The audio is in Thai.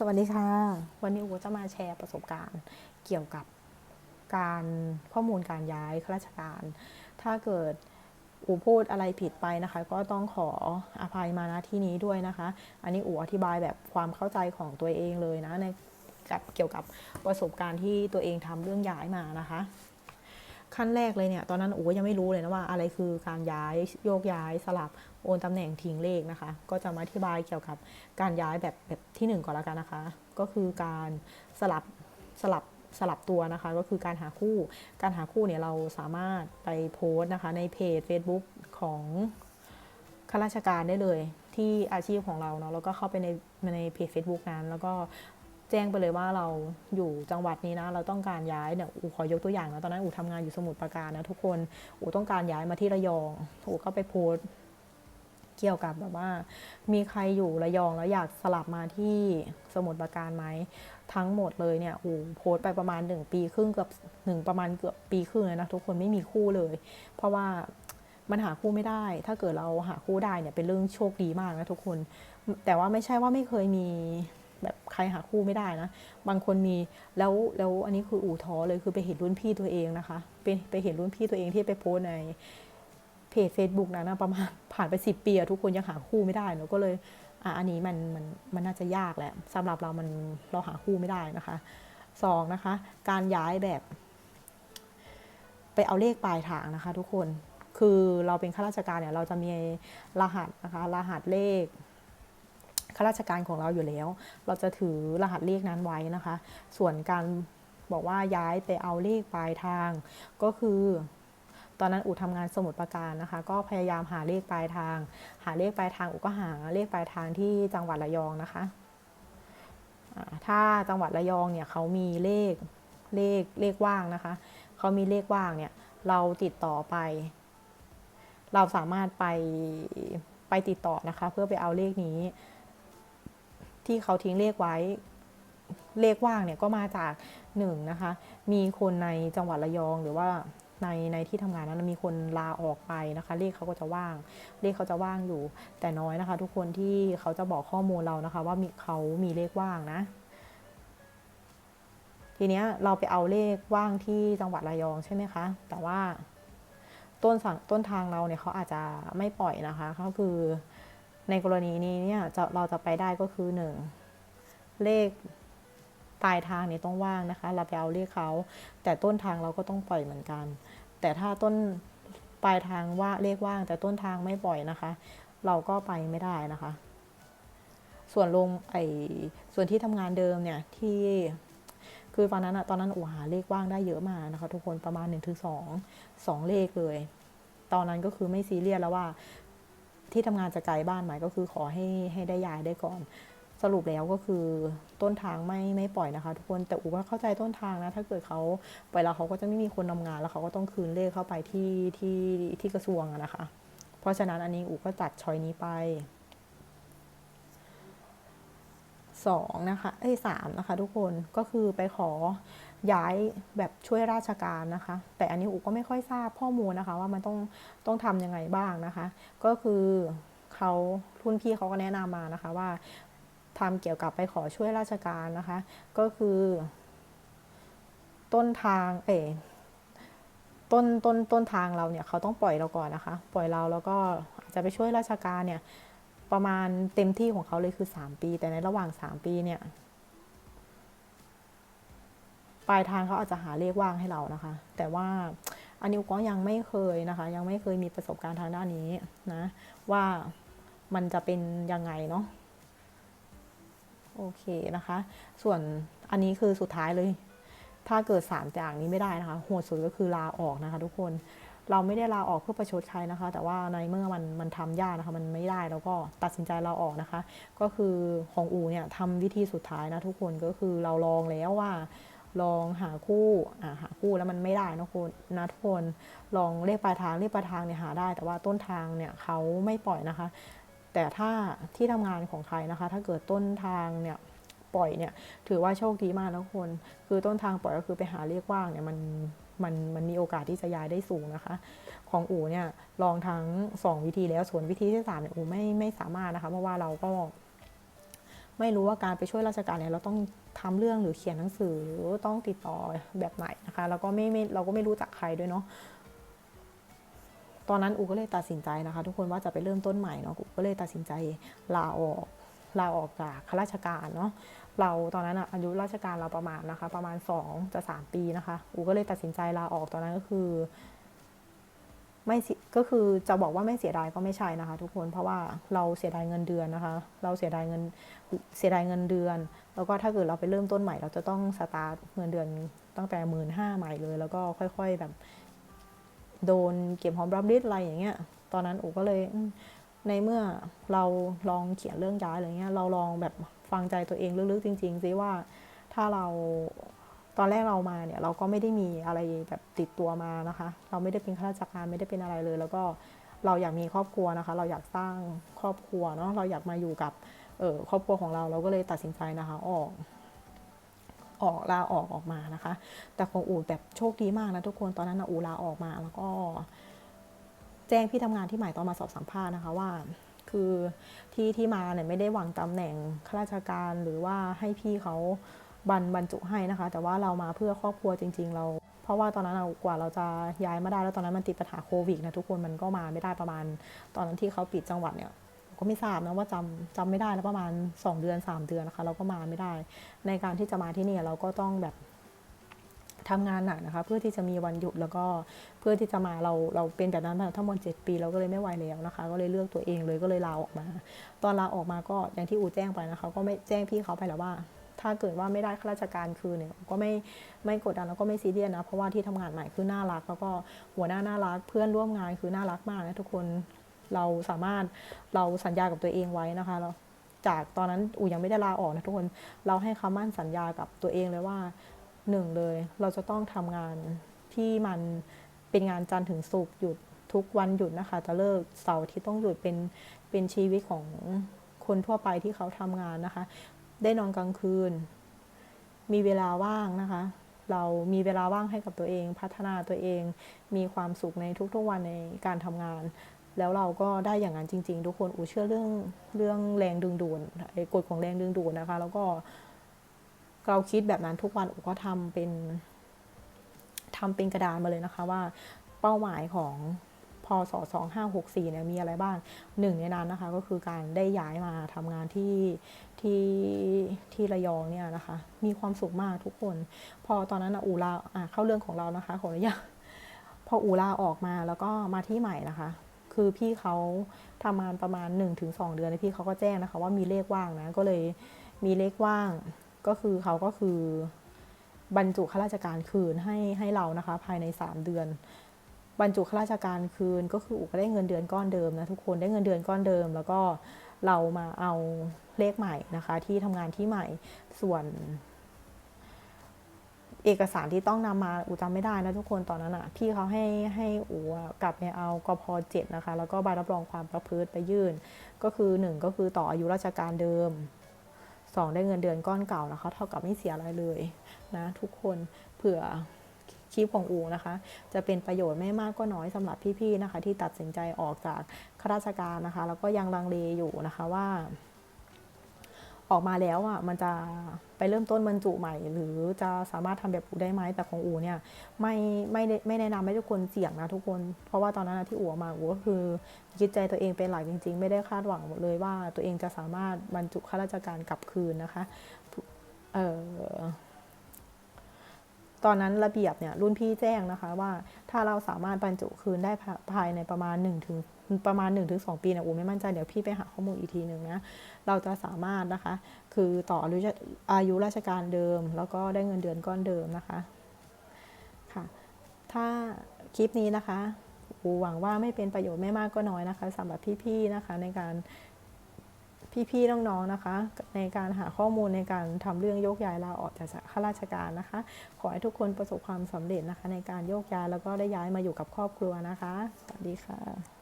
สวัสดีค่ะ วันนี้อูจะมาแชร์ประสบการณ์เกี่ยวกับการข้อมูลการย้ายข้าราชการ ถ้าเกิดอูพูดอะไรผิดไปนะคะ ก็ต้องขออภัยมาณที่นี้ด้วยนะคะ อันนี้อูอธิบายแบบความเข้าใจของตัวเองเลยนะในกับเกี่ยวกับประสบการณ์ที่ตัวเองทำเรื่องย้ายมานะคะ ขั้นแรกเลยเนี่ย ตอนนั้นอู๋ยังไม่รู้เลยนะว่าอะไรคือการย้ายโยกย้ายสลับโอนตำแหน่งทิ้งเลขนะคะ ก็จะมาอธิบายเกี่ยวกับการย้ายแบบแบบที่หนึ่งก่อนละกันนะคะ ก็คือการสลับสลับสลับตัวนะคะ ก็คือการหาคู่ การหาคู่เนี่ยเราสามารถไปโพสต์นะคะในเพจ Facebook ของข้าราชการได้เลยที่อาชีพของเราเนาะแล้วก็เข้าไปในในเพจ Facebook นั้น แล้วก็ แจ้งไปเลยว่าเราอยู่จังหวัดนี้นะ เราต้องการย้ายเนี่ยอูขอยกตัวอย่างนะตอนนั้นอูทำงานอยู่สมุทรปราการนะทุกคนอูต้องการย้ายมาที่ระยองอูก็ไปโพสต์เกี่ยวกับแบบว่า มีใครอยู่ระยองแล้วอยากสลับมาที่สมุทรปราการไหมทั้งหมดเลยเนี่ยอูโพสต์ไปประมาณหนึ่งปีครึ่งเกือบหนึ่งประมาณเกือบปีครึ่งเลยนะทุกคนไม่มีคู่เลย เพราะว่ามันหาคู่ไม่ได้ ถ้าเกิดเราหาคู่ได้เนี่ยเป็นเรื่องโชคดีมากนะทุกคน แต่ว่าไม่ใช่ว่าไม่เคยมี แบบใครหาคู่ไม่ได้นะ บางคนมีแล้วแล้วอันนี้คืออู่ท้อเลยคือไปเห็นรุ่นพี่ตัวเองนะคะไปไปเห็นรุ่นพี่ตัวเองที่ไปโพสในเพจ Facebook นั้นะประมาณผ่านไปสิปีอะทุกคนยังหาคู่ไม่ได้เนอะก็เลยอะอันนี้มันมันมันน่าจะยากแหละสำหรับเรามันเราหาคู่ไม่ได้นะคะสองนะคะ การย้ายแบบ ไปเอาเลขปลายทางนะคะ ทุกคนคือเราเป็นข้าราชการเนี่ยเราจะมีรหัสนะคะ รหัสเลข ข้าราชการของเราอยู่แล้ว เราจะถือรหัสเลขนั้นไว้นะคะ ส่วนการบอกว่าย้ายไปเอาเลขปลายทาง ก็คือ ตอนนั้นอูทำงานสมุดประการนะคะ ก็พยายามหาเลขปลายทาง หาเลขปลายทางอูก็หาเลขปลายทางที่จังหวัดระยองนะคะถ้าจังหวัดระยองเนี่ยเขามีเลขเลขเลขว่างนะคะเขามีเลขว่างเนี่ยเราติดต่อไป เราสามารถไปไปติดต่อนะคะ เพื่อไปเอาเลขนี้ ที่เขาทิ้งเลขไว้ เลขว่างเนี่ยก็มาจากหนึ่งนะคะ มีคนในจังหวัดระยองหรือว่าในในที่ทำงานนั้นมีคนลาออกไปนะคะ เลขเขาก็จะว่าง เลขเขาจะว่างอยู่ แต่น้อยนะคะ ทุกคนที่เขาจะบอกข้อมูลเรานะคะ ว่ามีเขามีเลขว่างนะ ทีเนี้ยเราไปเอาเลขว่างที่จังหวัดระยองใช่ไหมคะ แต่ว่าต้นสังต้นทางเราเนี่ยเขาอาจจะไม่ปล่อยนะคะก็คือ ในกรณีนี้เนี่ยเราจะไปได้ก็คือหนึ่งเลขปลายทางเนี่ยต้องว่างนะคะ เราไปเอาเลขเขา แต่ต้นทางเราก็ต้องปล่อยเหมือนกัน แต่ถ้าต้นปลายทางว่าเลขว่าง แต่ต้นทางไม่ปล่อยนะคะ เราก็ไปไม่ได้นะคะ ส่วนลงไอส่วนที่ทำงานเดิมเนี่ยที่คือตอนนั้นอะตอนนั้นอูหาเลขว่างได้เยอะมากนะคะ ทุกคนประมาณ1นถึงสองสองเลขเลย ตอนนั้นก็คือไม่ซีเรียสแล้วว่า ที่ทำงานจะไกลบ้านไหมก็คือขอให้ให้ได้ย้ายได้ก่อน สรุปแล้วก็คือต้นทางไม่ไม่ปล่อยนะคะ ทุกคนแต่อูก็เข้าใจต้นทางนะ ถ้าเกิดเขาไปแล้วเขาก็จะไม่มีคนทำงาน แล้วเขาก็ต้องคืนเลขเข้าไปที่ที่ที่กระทรวงนะคะ เพราะฉะนั้นอันนี้อูก็ตัดชอยนี้ไปสองนะคะเอ้สามนะคะ ทุกคนก็คือไปขอ ย้ายแบบช่วยราชการนะคะ แต่อันนี้อูก็ไม่ค่อยทราบข้อมูลนะคะ ว่ามันต้องต้องทำยังไงบ้างนะคะ ก็คือเขาทุนพี่เขาก็แนะนำมานะคะว่าทำเกี่ยวกับไปขอช่วยราชการนะคะ ก็คือ ต้นทางเอต้นต้นต้นทางเราเนี่ยเขาต้องปล่อยเราก่อนนะคะ ปล่อยเราแล้วก็อาจจะไปช่วยราชการเนี่ยประมาณเต็มที่ของเขาเลยคือ 3 ปี แต่ในระหว่าง 3 ปีเนี่ย ปลายทางเขาอาจจะหาเลขว่างให้เรานะคะ แต่ว่าอันนี้ก็ยังไม่เคยนะคะ ยังไม่เคยมีประสบการณ์ทางด้านนี้นะ ว่ามันจะเป็นยังไงเนาะโอเคนะคะ ส่วนอันนี้คือสุดท้ายเลย ถ้าเกิดสามอย่างนี้ไม่ได้นะคะโหดสุดก็คือลาออกนะคะ ทุกคนเราไม่ได้ลาออกเพื่อประชดใครนะคะ แต่ว่าในเมื่อมันมันทำยากนะคะ มันไม่ได้เราก็ตัดสินใจลาออกนะคะ ก็คือของอูเนี่ยทำวิธีสุดท้ายนะทุกคนก็คือเราลองแล้วว่า ลองหาคู่อ่าหาคู่แล้วมันไม่ได้นะคุณนะทุกคนลองเรียกปลายทางเรียกปลายทางเนี่ยหาได้ แต่ว่าต้นทางเนี่ยเขาไม่ปล่อยนะคะ แต่ถ้าที่ทำงานของใครนะคะ ถ้าเกิดต้นทางเนี่ยปล่อยเนี่ยถือว่าโชคดีมากนะคน คือต้นทางปล่อยก็คือไปหาเรียกว่างเนี่ยมันมันมันมีโอกาสที่จะย้ายได้สูงนะคะ ของอูเนี่ยลองทั้ง 2 วิธีแล้วส่วนวิธีที่3เนี่ยอูไม่ไม่สามารถนะคะเพราะว่าเราก็ ไม่รู้ว่าการไปช่วยราชการเนี่ยเราต้องทำเรื่องหรือเขียนหนังสือหรือต้องติดต่อแบบไหนนะคะ แล้วก็ไม่ไม่เราก็ไม่รู้จักใครด้วยเนาะตอนนั้นอูก็เลยตัดสินใจนะคะ ทุกคนว่าจะไปเริ่มต้นใหม่เนาะอูก็เลยตัดสินใจลาออกลาออกจากข้าราชการเนาะเราตอนนั้นออายุราชการเราประมาณนะคะ ประมาณ 2 จะ 3 ปีนะคะอูก็เลยตัดสินใจลาออกตอนนั้นก็คือ ไม่ก็คือจะบอกว่าไม่เสียดายก็ไม่ใช่นะคะ ทุกคนเพราะว่าเราเสียดายเงินเดือนนะคะ เราเสียดายเงินเสียดายเงินเดือน แล้วก็ถ้าเกิดเราไปเริ่มต้นใหม่ เราจะต้องสตาร์ทเงินเดือนตั้งแต่หมื่นห้าใหม่เลย แล้วก็ค่อย ๆแบบโดนเก็บหอมรอมริบอะไรอย่างเงี้ย ตอนนั้นโอก็เลยในเมื่อเราลองเขียนเรื่องย้ายอะไรเงี้ยเราลองแบบฟังใจตัวเองลึกๆจริง ๆ ซิว่าถ้าเรา ตอนแรกเรามาเนี่ยเราก็ไม่ได้มีอะไรแบบติดตัวมานะคะ เราไม่ได้เป็นข้าราชการไม่ได้เป็นอะไรเลย แล้วก็เราอยากมีครอบครัวนะคะ เราอยากสร้างครอบครัวเนาะเราอยากมาอยู่กับเออครอบครัวของเราเราก็เลยตัดสินใจนะคะออกออกลาออกออกมานะคะ แต่ของอูแบบโชคดีมากนะทุกคนตอนนั้นนะอูลาออกมาแล้วก็ แจ้งพี่ทำงานที่ใหม่ตอนมาสอบสัมภาษณ์นะคะว่า คือที่ที่มาเนี่ยไม่ได้หวังตำแหน่งข้าราชการหรือว่าให้พี่เขา บรรบรรจุให้นะคะ แต่ว่าเรามาเพื่อครอบครัวจริง ๆ เรา เพราะว่าตอนนั้นกว่าเราจะย้ายมาได้แล้วตอนนั้นมันติดปัญหาโควิดนะทุกคนมันก็มาไม่ได้ประมาณ ตอนนั้นที่เขาปิดจังหวัดเนี่ยก็ไม่ทราบนะว่าจำจำไม่ได้แล้วประมาณ 2 เดือน 3 เดือนนะคะ เราก็มาไม่ได้ ในการที่จะมาที่นี่เราก็ต้องแบบทำงานหนักนะคะ เพื่อที่จะมีวันหยุดแล้วก็เพื่อที่จะมาเราเราเป็นแบบนั้นมาทั้งหมด7ปีเราก็เลยไม่ไหวแล้วนะคะ ก็เลยเลือกตัวเองเลยก็เลยลาออกมา ตอนลาออกมาก็อย่างที่อูแจ้งไปนะคะ ก็ไม่แจ้งพี่เขาไปแล้วว่า ถ้าเกิดว่าไม่ได้ข้าราชการคืนเนี่ยก็ไม่ไม่กดดันแล้วก็ไม่ซีเรียสนะ เพราะว่าที่ทำงานใหม่คือน่ารัก แล้วก็หัวหน้าน่ารักเพื่อนร่วมงานคือน่ารักมากนะทุกคนเราสามารถเราสัญญากับตัวเองไว้นะคะเราจากตอนนั้นอูยังไม่ได้ลาออกนะทุกคนเราให้คำมั่นสัญญากับตัวเองเลยว่าหนึ่งเลย เราจะต้องทำงานที่มันเป็นงานจันทร์ถึงศุกร์หยุดทุกวันหยุดนะคะ จะเลิกเสาร์ที่ต้องหยุดเป็นเป็นชีวิตของคนทั่วไปที่เขาทำงานนะคะ ได้นอนกลางคืน มีเวลาว่างนะคะ เรามีเวลาว่างให้กับตัวเอง พัฒนาตัวเอง มีความสุขในทุกๆวันในการทำงาน แล้วเราก็ได้อย่างนั้นจริง ๆ ทุกคนอูเชื่อเรื่องเรื่องแรงดึงดูดกฎของแรงดึงดูดนะคะ แล้วก็เราคิดแบบนั้นทุกวันอูก็ทำเป็นทำเป็นกระดานมาเลยนะคะว่าเป้าหมายของ พศ 2564 เนี่ยมีอะไรบ้างหนึ่งในนั้นนะคะก็คือการได้ย้ายมาทำงานที่ที่ที่ระยองเนี่ยนะคะ มีความสุขมากทุกคน พอตอนนั้นนะอูลาอะเข้าเรื่องของเรานะคะขออนุญาตพออูลาออกมาแล้วก็มาที่ใหม่นะคะ คือพี่เขาทำงานประมาณ 1-2 เดือนพี่เขาก็แจ้งนะคะ ว่ามีเลขว่างนะก็เลยมีเลขว่างก็คือเขาก็คือบรรจุข้าราชการคืนให้ให้เรานะคะ ภายใน 3 เดือน บรรจุข้าราชการคืนก็คืออูก็ได้เงินเดือนก้อนเดิมนะทุกคนได้เงินเดือนก้อนเดิม แล้วก็เรามาเอาเลขใหม่นะคะ ที่ทำงานที่ใหม่ส่วน เอกสารที่ต้องนำมาอูจำไม่ได้นะทุกคนตอนนั้นอะพี่เขาให้ให้อูกลับไปเอากพเจ็ดนะคะ แล้วก็ใบรับรองความประพฤติไปยื่น ก็คือหนึ่งก็คือต่ออายุราชการเดิมสองได้เงินเดือนก้อนเก่านะคะ เท่ากับไม่เสียอะไรเลยนะทุกคนเผื่อ คลิปของอูนะคะ จะเป็นประโยชน์ไม่มากก็น้อยสำหรับพี่ๆนะคะ ที่ตัดสินใจออกจากข้าราชการนะคะ แล้วก็ยังลังเลอยู่นะคะว่า ออกมาแล้วอะมันจะไปเริ่มต้นบรรจุใหม่ หรือจะสามารถทำแบบอูได้ไหมแต่ของอูเนี่ยไม่ไม่ไม่แนะนำให้ทุกคนเสี่ยงนะทุกคน เพราะว่าตอนนั้นที่อูมาอูก็คือยึดใจตัวเองเป็นหลักจริง ๆ ไม่ได้คาดหวังเลยว่าตัวเองจะสามารถบรรจุข้าราชการกลับคืนนะคะเออ ตอนนั้นระเบียบเนี่ยรุ่นพี่แจ้งนะคะว่าถ้าเราสามารถบรรจุคืนได้ภายในประมาณ1ถึงประมาณ 1-2 ปีเนี่ยอูไม่มั่นใจเดี๋ยวพี่ไปหาข้อมูลอีกทีหนึ่งนะ เราจะสามารถนะคะ คือต่ออายุอายุราชการเดิม แล้วก็ได้เงินเดือนก้อนเดิมนะคะค่ะถ้าคลิปนี้นะคะอูหวังว่าไม่เป็นประโยชน์ไม่มากก็น้อยนะคะสำหรับพี่ๆนะคะในการ พี่ๆน้องๆนะคะ ในการหาข้อมูลในการทำเรื่องโยกย้ายลาออกจากข้าราชการนะคะ ขอให้ทุกคนประสบความสำเร็จนะคะ ในการโยกย้ายแล้วก็ได้ย้ายมาอยู่กับครอบครัวนะคะ สวัสดีค่ะ